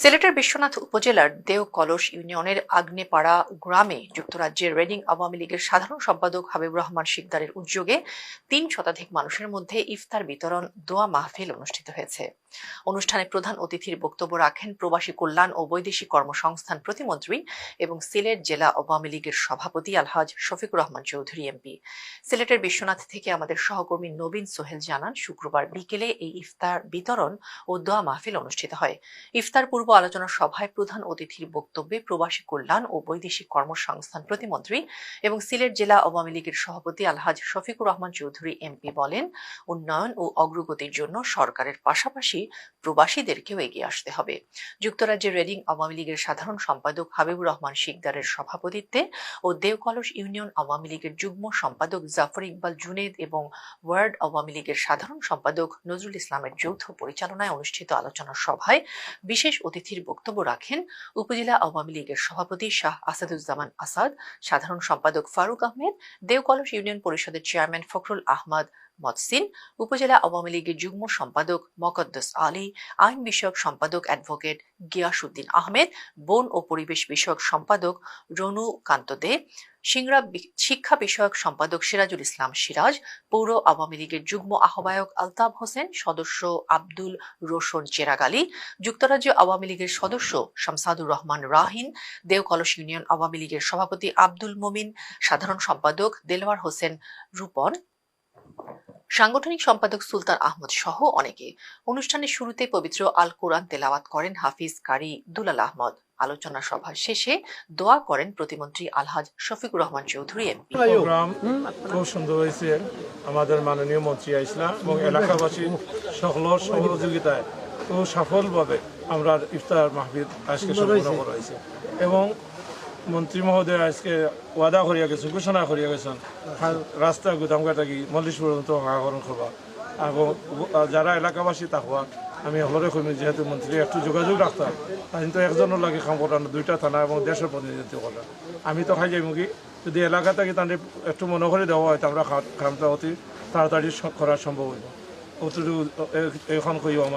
সিলেটের বিশ্বনাথ উপজেলার দেও কলস ইউনিয়নের আগ্নেপাড়া গ্রামে যুক্তরাজ্যের রেডিং আওয়ামী লীগের সাধারণ সম্পাদক হাবিব রহমান শিকদারের উদ্যোগে তিন শতাধিক মানুষের মধ্যে ইফতার বিতরণ দোয়া মাহফিল অনুষ্ঠিত হয়েছে। অনুষ্ঠানে প্রধান অতিথির বক্তব্য রাখেন প্রবাসী কল্যাণ ও বৈদেশিক কর্মসংস্থান প্রতিমন্ত্রী এবং সিলেট জেলা আওয়ামী লীগের সভাপতি আলহাজ শফিকুর রহমান চৌধুরী, এমপি। সিলেটের বিশ্বনাথ থেকে আমাদের সহকর্মী নবীন সোহেল জানান, শুক্রবার বিকেলে এই ইফতার বিতরণ ও দোয়া মাহফিল অনুষ্ঠিত হয়। ইফতার পূর্ব আলোচনা সভায় প্রধান অতিথির বক্তব্যে প্রবাসী কল্যাণ ও বৈদেশিক কর্মসংস্থান প্রতিমন্ত্রী এবং সিলেট জেলা আওয়ামী লীগের সভাপতি আলহাজ শফিকুর রহমান চৌধুরী, এমপি বলেন, উন্নয়ন ও অগ্রগতির জন্য সরকারের পাশাপাশি প্রবাসীদেরকেও এগিয়ে আসতে হবে। যুক্তরাজ্যের রেডিং আওয়ামী লীগের সাধারণ সম্পাদক হাবিবুর রহমান শিকদারের সভাপতিত্বে ও দেওকলস ইউনিয়ন আওয়ামী লীগের যুগ্ম সম্পাদক জাফর ইকবাল জুনেদ এবং ওয়ার্ড আওয়ামী লীগের সাধারণ সম্পাদক নজরুল ইসলামের যৌথ পরিচালনায় অনুষ্ঠিত আলোচনা সভায় বিশেষ অতিথির বক্তব্য রাখেন উপজেলা আওয়ামী লীগের সভাপতি শাহ আসাদুজ্জামান আসাদ, সাধারণ সম্পাদক ফারুক আহমেদ, দেওকলস ইউনিয়ন পরিষদের চেয়ারম্যান ফখরুল আহমদ মতসিন উপজেলা আওয়ামী লীগের যুগ্ম সম্পাদক মকদ্দস আলী, আইন বিষয়ক সম্পাদক অ্যাডভোকেট গিয়াসুদ্দিন আহমেদ, বন ও পরিবেশ বিষয়ক সম্পাদক রনু কান্ত দে বি- শিক্ষা বিষয়ক সম্পাদক সিরাজুল ইসলাম সিরাজ, পৌর আওয়ামী লীগের যুগ্ম আহ্বায়ক আলতাফ হোসেন, সদস্য আব্দুল রোশন চেরাগ আলী যুক্তরাজ্য আওয়ামী লীগের সদস্য শামসাদুর রহমান রাহিন দেওকলস ইউনিয়ন আওয়ামী লীগের সভাপতি আব্দুল মমিন, সাধারণ সম্পাদক দেলওয়ার হোসেন রূপন সাংগঠনিক সম্পাদক সুলতান আহমদ সহ অনেকে অনুষ্ঠানের শুরুতে পবিত্র আল কোরআন তেলাওয়াত করেন হাফিজ কারি দুলাল আহমদ। আলোচনা সভা শেষে দোয়া করেন প্রতিমন্ত্রী আলহাজ শফিকুর রহমান চৌধুরী এমপি খুব সুন্দর হয়েছে। আমাদের মাননীয় মন্ত্রী আইসলা এবং এলাকাবাসীর সকলের সহযোগিতায় খুব সফলভাবে আমরা ইফতার মাহফিল আজকে সম্পূর্ণ করা হয়েছে এবং মন্ত্রী মহোদয় আজকে ওয়াদা করিয়া গেছেন ঘোষণা করিয়া গেছেন। হা- রাস্তা গুদামঘাটাকি মল্লিশ পর্যন্ত হাহাকরণ করবা এবং যারা এলাকাবাসী থাকবা আমি হলরে কইমি যেহেতু মন্ত্রী একটু যোগাযোগ রাখতাম কিন্তু একজনের লাগে কাম করানো দুইটা থানা এবং দেশের প্রতিনিধিত্ব করা আমি তো খাই যাইমু কি? যদি এলাকা থেকে তাদের একটু মনে করে দেওয়া হয় তো আমরা কামটা অতি তাড়াতাড়ি করা সম্ভব হইব। অতটুকু এখন কইও আমার